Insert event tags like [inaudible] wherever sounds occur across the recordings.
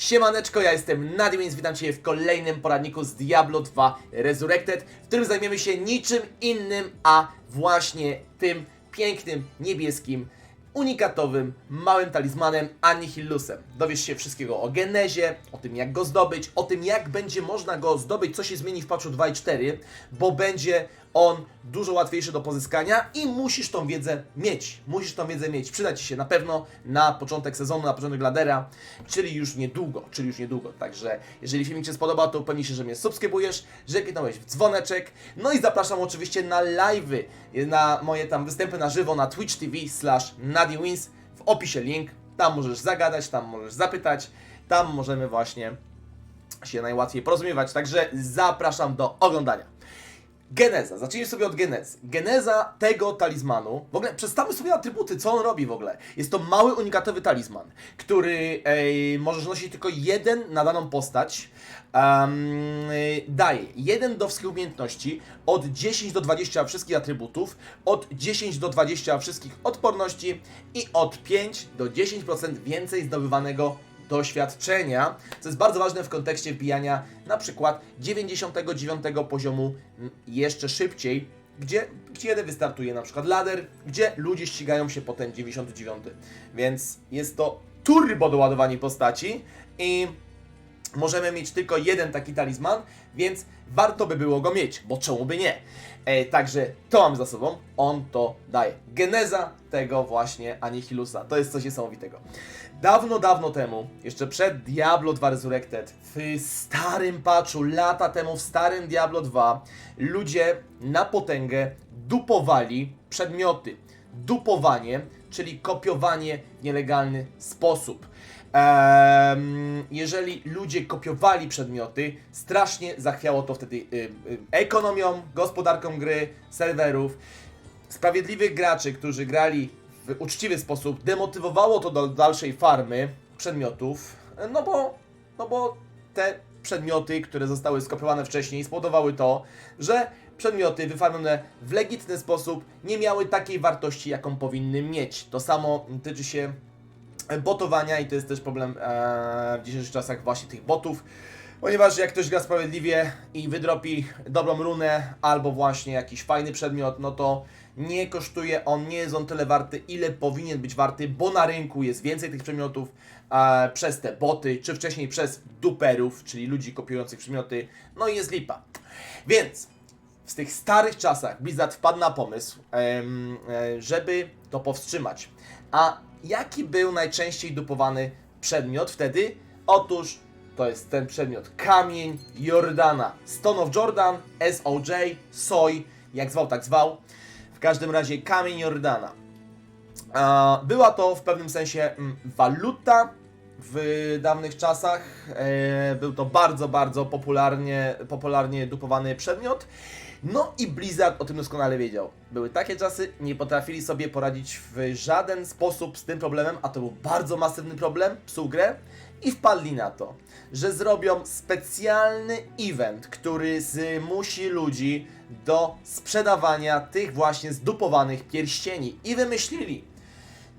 Siemaneczko, ja jestem Nadim, więc witam Cię w kolejnym poradniku z Diablo 2 Resurrected, w którym zajmiemy się niczym innym, a właśnie tym pięknym, niebieskim, unikatowym, małym talizmanem Annihilusem. Dowiesz się wszystkiego o genezie, o tym jak go zdobyć, o tym jak będzie można go zdobyć, co się zmieni w patchu 2 i 4, bo będzie on dużo łatwiejszy do pozyskania i musisz tą wiedzę mieć. Musisz tą wiedzę mieć. Przyda Ci się na pewno na początek sezonu, na początek ladera, czyli już niedługo, czyli już niedługo. Także jeżeli filmik Ci się spodobał, to upewnij się, że mnie subskrybujesz, że kliknąłeś w dzwoneczek. No i zapraszam oczywiście na live'y, na moje tam występy na żywo na Twitch TV slash. W opisie link. Tam możesz zagadać, tam możesz zapytać, tam możemy właśnie się najłatwiej porozumiewać. Także zapraszam do oglądania. Geneza. Zacznijmy sobie od genezy. Geneza tego talizmanu. W ogóle przedstawmy sobie atrybuty, co on robi w ogóle. Jest to mały, unikatowy talizman, który ej, możesz nosić tylko jeden na daną postać. Um, daje 1 do wszystkich umiejętności, od 10 do 20 wszystkich atrybutów, od 10 do 20 wszystkich odporności i od 5 do 10% więcej zdobywanego doświadczenia, co jest bardzo ważne w kontekście wbijania na przykład 99 poziomu jeszcze szybciej, gdzie, kiedy wystartuje na przykład ladder, gdzie ludzie ścigają się po ten 99. Więc jest to turbo doładowanie postaci i możemy mieć tylko jeden taki talizman, więc warto by było go mieć, bo czemu by nie? E, także to mam za sobą, on to daje. Geneza tego właśnie Anihilusa, to jest coś niesamowitego. Dawno, dawno temu, jeszcze przed Diablo 2 Resurrected, w starym patchu, lata temu w starym Diablo 2, ludzie na potęgę dupowali przedmioty. Dupowanie, czyli kopiowanie w nielegalny sposób. Jeżeli ludzie kopiowali przedmioty, strasznie zachwiało to wtedy y, y, ekonomią, gospodarką gry, serwerów. Sprawiedliwych graczy, którzy grali w uczciwy sposób, demotywowało to do dalszej farmy przedmiotów, no bo, no bo te przedmioty, które zostały skopiowane wcześniej, spowodowały to, że przedmioty wyfarmione w legitny sposób nie miały takiej wartości, jaką powinny mieć. To samo tyczy się botowania i to jest też problem e, w dzisiejszych czasach właśnie tych botów. Ponieważ jak ktoś gra sprawiedliwie i wydropi dobrą runę albo właśnie jakiś fajny przedmiot, no to nie kosztuje on, nie jest on tyle warty, ile powinien być warty, bo na rynku jest więcej tych przedmiotów e, przez te boty, czy wcześniej przez duperów, czyli ludzi kopiujących przedmioty, no i jest lipa. Więc w tych starych czasach Blizzard wpadł na pomysł, e, żeby to powstrzymać. A jaki był najczęściej dupowany przedmiot wtedy? Otóż to jest ten przedmiot kamień Jordana. Stone of Jordan, SOJ, SOJ, jak zwał, tak zwał. W każdym razie kamień Jordana. Była to w pewnym sensie mm, waluta w dawnych czasach. E, Był to bardzo, bardzo popularnie, popularnie dupowany przedmiot. No i Blizzard o tym doskonale wiedział. Były takie czasy, nie potrafili sobie poradzić w żaden sposób z tym problemem, a to był bardzo masywny problem, psuł grę i wpadli na to, że zrobią specjalny event, który zmusi ludzi do sprzedawania tych właśnie zdupowanych pierścieni. I wymyślili,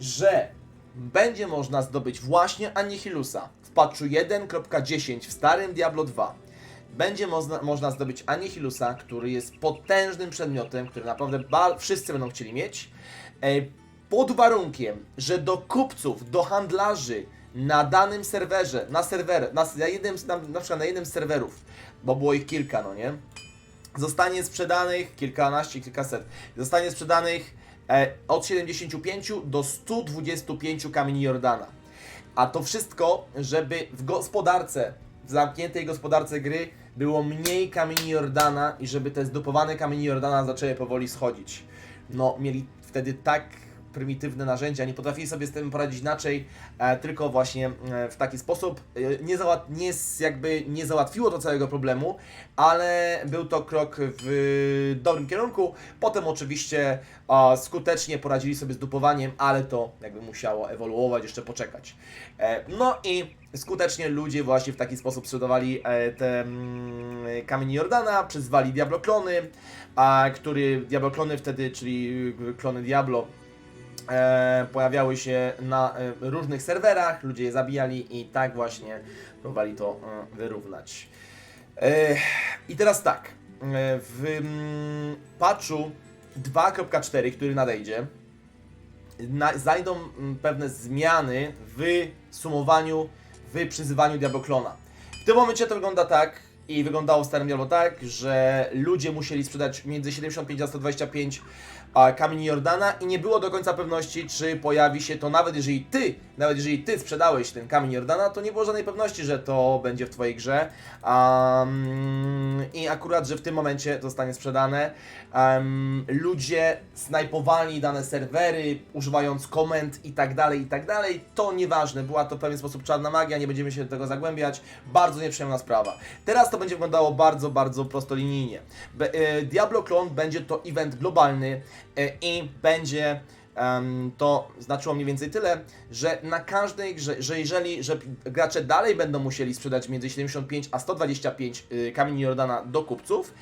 że będzie można zdobyć właśnie Annihilusa w patchu 1.10 w starym Diablo 2. Będzie można, można zdobyć Annihilusa, który jest potężnym przedmiotem, który naprawdę wszyscy będą chcieli mieć, e, pod warunkiem, że do kupców, do handlarzy na danym serwerze, na serwer, na, na jednym, na, na przykład na jednym z serwerów, bo było ich kilka, no nie? zostanie sprzedanych kilkanaście, kilkaset. Zostanie sprzedanych e, od 75 do 125 kamieni Jordana. A to wszystko, żeby w gospodarce, w zamkniętej gospodarce gry było mniej kamieni Jordana i żeby te zdupowane kamienie Jordana zaczęły powoli schodzić. No, mieli wtedy tak prymitywne narzędzia, nie potrafili sobie z tym poradzić inaczej, e, tylko właśnie e, w taki sposób. E, nie, załat, nie, jakby nie załatwiło to całego problemu, ale był to krok w dobrym kierunku. Potem oczywiście skutecznie poradzili sobie z dupowaniem, ale to jakby musiało ewoluować, jeszcze poczekać. No i skutecznie ludzie właśnie w taki sposób sprzedawali te mm, kamienie Jordana, przyzwali Diablo klony, a który Diablo klony wtedy, czyli klony Diablo, e, pojawiały się na e, różnych serwerach, ludzie je zabijali i tak właśnie próbowali to e, wyrównać. E, I teraz tak, e, w mm, patchu 2.4, który nadejdzie, na, zajdą mm, pewne zmiany w sumowaniu, w przyzywaniu Diabloklona. W tym momencie to wygląda tak i wyglądało w starym Diablo tak, że ludzie musieli sprzedać między 75 a 125 a, kamieni Jordana i nie było do końca pewności, czy pojawi się to, nawet jeżeli ty, nawet jeżeli ty sprzedałeś ten kamień Jordana, to nie było żadnej pewności, że to będzie w twojej grze. Um, I akurat, że w tym momencie zostanie sprzedane. Um, ludzie snajpowali dane serwery, używając komend i tak dalej, i tak dalej. To nieważne, była to w pewien sposób czarna magia, nie będziemy się do tego zagłębiać. Bardzo nieprzyjemna sprawa. Teraz to będzie wyglądało bardzo, bardzo prostolinijnie. Be, e, Diablo Clone będzie to event globalny e, i będzie to znaczyło mniej więcej tyle, że na każdej grze, że jeżeli że gracze dalej będą musieli sprzedać między 75 a 125 y, kamieni Jordana do kupców,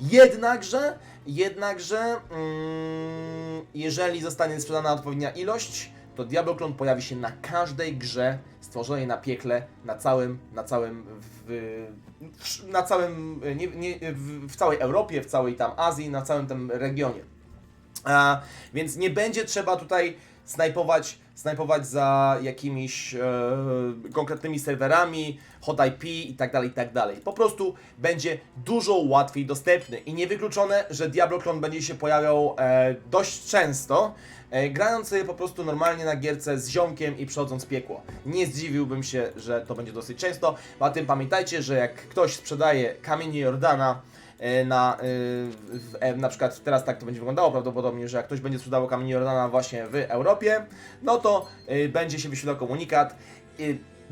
jednakże, jednakże mm, jeżeli zostanie sprzedana odpowiednia ilość, to Diablo Clone pojawi się na każdej grze stworzonej na piekle, na całym, na całym, w, na całym, nie, nie, w, w całej Europie, w całej tam Azji, na całym tym regionie. A, więc nie będzie trzeba tutaj snajpować, snajpować za jakimiś e, konkretnymi serwerami, hot IP i tak dalej, i tak dalej. Po prostu będzie dużo łatwiej dostępny i niewykluczone, że Diablo Clone będzie się pojawiał e, dość często, e, grając sobie po prostu normalnie na gierce z ziomkiem i przechodząc piekło. Nie zdziwiłbym się, że to będzie dosyć często, a tym pamiętajcie, że jak ktoś sprzedaje kamienie Jordana, na, e, e, na przykład teraz tak to będzie wyglądało prawdopodobnie, że jak ktoś będzie sprzedawał kamień Jordana właśnie w Europie, no to e, będzie się wyświetlał komunikat. e,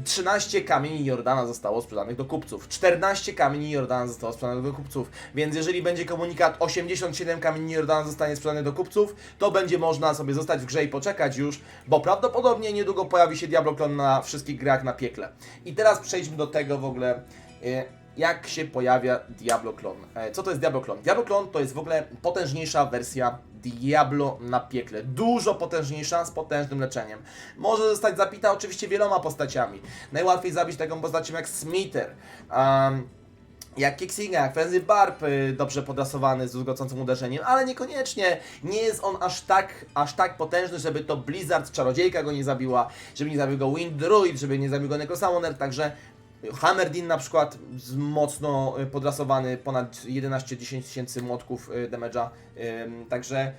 13 kamieni Jordana zostało sprzedanych do kupców. 14 kamieni Jordana zostało sprzedanych do kupców. Więc jeżeli będzie komunikat 87 kamieni Jordana zostanie sprzedany do kupców, to będzie można sobie zostać w grze i poczekać już, bo prawdopodobnie niedługo pojawi się Diablo Clone na wszystkich grach na piekle. I teraz przejdźmy do tego w ogóle. Jak się pojawia Diablo Clone. Co to jest Diablo Clone? Diablo Clone to jest w ogóle potężniejsza wersja Diablo na piekle. Dużo potężniejsza, z potężnym leczeniem. Może zostać zabita oczywiście wieloma postaciami. Najłatwiej zabić taką postacią jak Smiter. Um, jak Kixinga, jak Frenzy Barb, y, dobrze podrasowany z druzgocącym uderzeniem, ale niekoniecznie. Nie jest on aż tak, aż tak potężny, żeby to Blizzard, czarodziejka go nie zabiła, żeby nie zabił go Wind Druid, żeby nie zabił go Necrosamoner, także Hammerdin na przykład mocno y, podrasowany, ponad 11-10 tysięcy młotków y, damage'a, także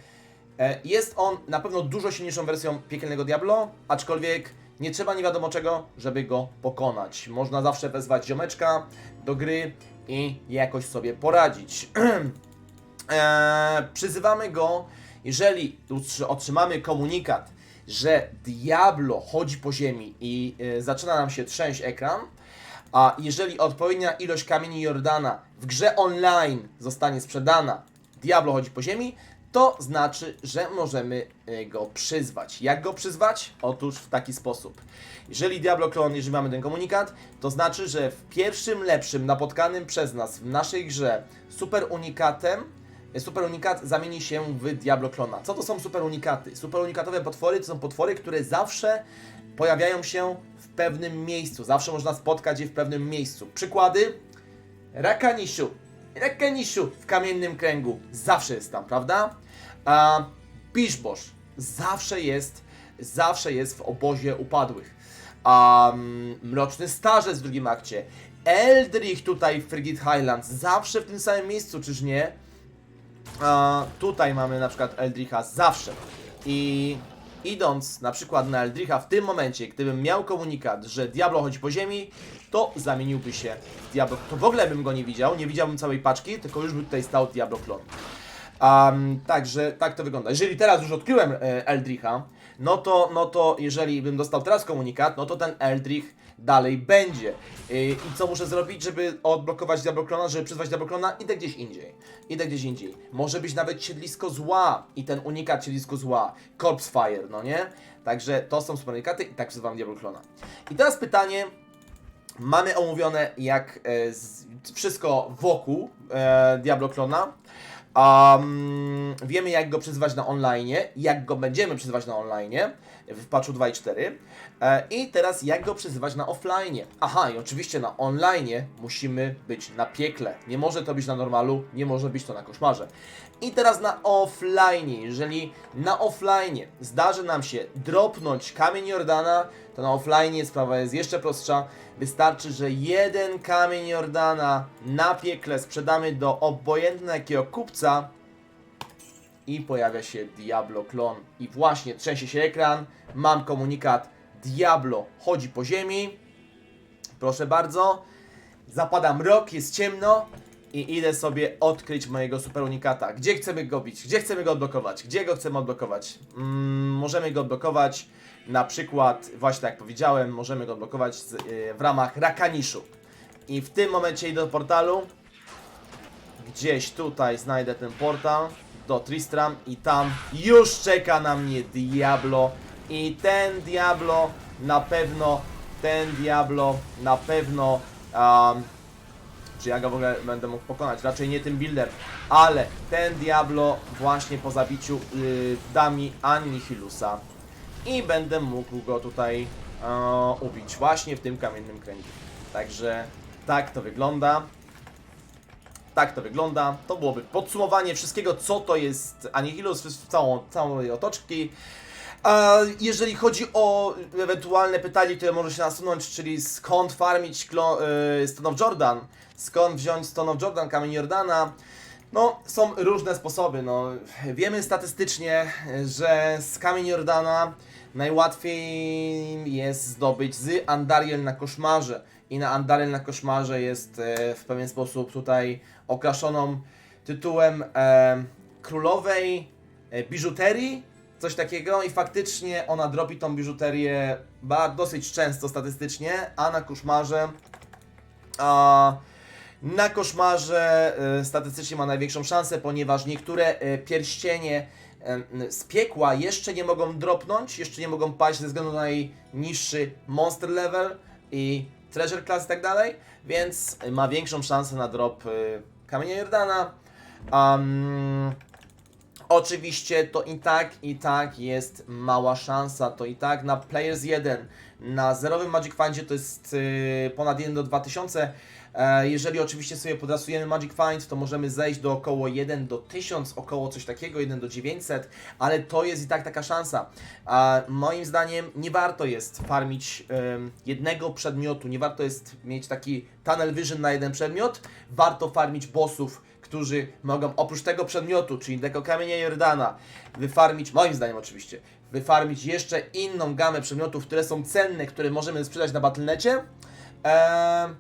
e, jest on na pewno dużo silniejszą wersją piekielnego Diablo, aczkolwiek nie trzeba nie wiadomo czego, żeby go pokonać. Można zawsze wezwać ziomeczka do gry i jakoś sobie poradzić. [clears throat] e, przyzywamy go, jeżeli otrzymamy komunikat, że Diablo chodzi po ziemi i e, zaczyna nam się trzęść ekran, a jeżeli odpowiednia ilość kamieni Jordana w grze online zostanie sprzedana, Diablo chodzi po ziemi, to znaczy, że możemy e, go przyzwać. Jak go przyzwać? Otóż w taki sposób. Jeżeli Diablo Clone, jeżeli mamy ten komunikat, to znaczy, że w pierwszym lepszym napotkanym przez nas w naszej grze super unikatem Super unikat zamieni się w Diablo Clona. Co to są super unikaty? Super unikatowe potwory to są potwory, które zawsze pojawiają się w pewnym miejscu. Zawsze można spotkać je w pewnym miejscu. Przykłady? Rakanisiu. Rakanisiu w kamiennym kręgu. Zawsze jest tam, prawda? A Biszbosz zawsze jest, zawsze jest w obozie upadłych. A mm, Mroczny Starzec w drugim akcie. Eldrich tutaj w Frigid Highlands. Zawsze w tym samym miejscu, czyż nie? Tutaj mamy na przykład Eldricha zawsze. I idąc na przykład na Eldricha w tym momencie, gdybym miał komunikat, że Diablo chodzi po ziemi, to zamieniłby się w Diablo. To w ogóle bym go nie widział, nie widziałbym całej paczki, tylko już by tutaj stał Diablo Clone. Um, także tak to wygląda. Jeżeli teraz już odkryłem e, Eldricha, no to, no to jeżeli bym dostał teraz komunikat, no to ten Eldrich dalej będzie. E, I co muszę zrobić, żeby odblokować Diabloklona, żeby przyzwać Diabloklona? Idę gdzieś indziej. Idę gdzieś indziej. Może być nawet siedlisko zła i ten unikat siedlisko zła. Corpse Fire, no nie? Także to są super unikaty i tak przyzywam Diabloklona. I teraz pytanie, mamy omówione jak e, z, wszystko wokół e, Diablo Clona. Um, wiemy jak go przyzywać na online, jak go będziemy przyzywać na online w patchu 2.4 e, i teraz jak go przyzywać na offline. Aha, i oczywiście na online musimy być na piekle. Nie może to być na normalu, nie może być to na koszmarze. I teraz na offline. Jeżeli na offline zdarzy nam się dropnąć kamień Jordana, to na offline sprawa jest jeszcze prostsza. Wystarczy, że jeden kamień Jordana na piekle sprzedamy do obojętnego kupca i pojawia się Diablo klon. I właśnie trzęsie się ekran, mam komunikat Diablo chodzi po ziemi. Proszę bardzo. Zapada mrok, jest ciemno i idę sobie odkryć mojego super unikata. Gdzie chcemy go bić? Gdzie chcemy go odblokować? Gdzie go chcemy odblokować? Mm, możemy go odblokować na przykład, właśnie tak jak powiedziałem, możemy go odblokować z, yy, w ramach Rakaniszu. I w tym momencie idę do portalu. Gdzieś tutaj znajdę ten portal do Tristram i tam już czeka na mnie Diablo. I ten Diablo na pewno, ten Diablo na pewno um, czy ja go w ogóle będę mógł pokonać, raczej nie tym buildem, ale ten Diablo właśnie po zabiciu yy, da mi Annihilusa i będę mógł go tutaj e, ubić właśnie w tym kamiennym kręgu. Także tak to wygląda. Tak to wygląda. To byłoby podsumowanie wszystkiego, co to jest Annihilus, w całą, całej otoczki. A jeżeli chodzi o ewentualne pytanie, które może się nasunąć, czyli skąd farmić y, Stone of Jordan, skąd wziąć Stone of Jordan, kamień Jordana, no są różne sposoby. No. Wiemy statystycznie, że z kamień Jordana najłatwiej jest zdobyć z Andariel na koszmarze. I na Andariel na koszmarze jest e, w pewien sposób tutaj okraszoną tytułem e, królowej e, biżuterii, coś takiego. I faktycznie ona dropi tą biżuterię dosyć często statystycznie, a na koszmarze a, na koszmarze e, statystycznie ma największą szansę, ponieważ niektóre e, pierścienie e, z piekła jeszcze nie mogą dropnąć, jeszcze nie mogą paść ze względu na jej niższy monster level i treasure class i tak dalej, więc ma większą szansę na drop e, kamienia Jordana. Um, Oczywiście to i tak, i tak jest mała szansa, to i tak na Players 1, na zerowym Magic Findzie to jest yy, ponad 1 do 2000. E, jeżeli oczywiście sobie podrasujemy Magic Find, to możemy zejść do około 1 do 1000, około coś takiego, 1 do 900, ale to jest i tak taka szansa. Moim zdaniem nie warto jest farmić jednego przedmiotu, nie warto jest mieć taki tunnel vision na jeden przedmiot, warto farmić bossów, którzy mogą oprócz tego przedmiotu, czyli tego kamienia Jordana, wyfarmić, moim zdaniem oczywiście, wyfarmić jeszcze inną gamę przedmiotów, które są cenne, które możemy sprzedać na Battle.necie eee,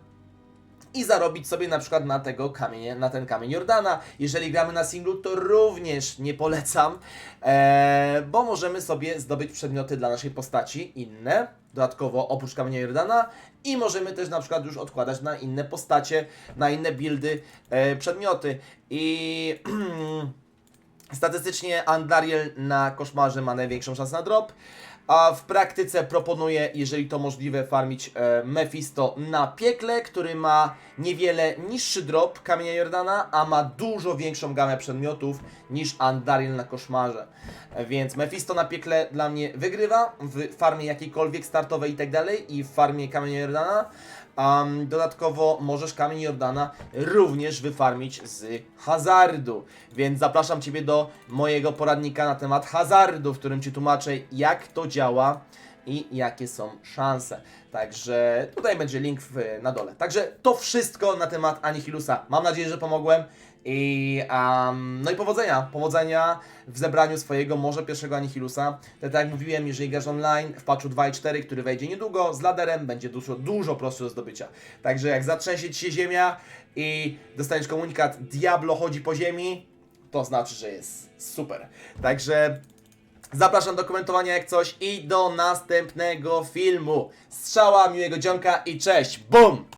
i zarobić sobie na przykład na tego kamienie, na ten kamień Jordana. Jeżeli gramy na singlu, to również nie polecam, eee, bo możemy sobie zdobyć przedmioty dla naszej postaci inne, dodatkowo oprócz kamienia Jordana i możemy też na przykład już odkładać na inne postacie, na inne buildy e, przedmioty i [clears throat] statystycznie Andariel na koszmarze ma największą szansę na drop, a w praktyce proponuję, jeżeli to możliwe, farmić e, Mephisto na piekle, który ma niewiele niższy drop kamienia Jordana, a ma dużo większą gamę przedmiotów niż Andariel na koszmarze. E, Więc Mephisto na piekle dla mnie wygrywa w farmie jakiejkolwiek startowej i tak dalej i w farmie kamienia Jordana. Um, dodatkowo możesz kamień Jordana również wyfarmić z hazardu. Więc zapraszam Ciebie do mojego poradnika na temat hazardu, w którym Ci tłumaczę jak to działa i jakie są szanse. Także tutaj będzie link w, na dole. Także to wszystko na temat Anihilusa. Mam nadzieję, że pomogłem. I, um, no i powodzenia, powodzenia w zebraniu swojego może pierwszego Anihilusa. Tak jak mówiłem, jeżeli grasz online w patchu 2.4, który wejdzie niedługo z laderem, będzie dużo, dużo prostszy do zdobycia. Także jak zatrzęsie Ci się ziemia i dostaniesz komunikat Diablo chodzi po ziemi, to znaczy, że jest super. Także Zapraszam do komentowania jak coś i do następnego filmu. Strzała, miłego dzionka i cześć. BUM!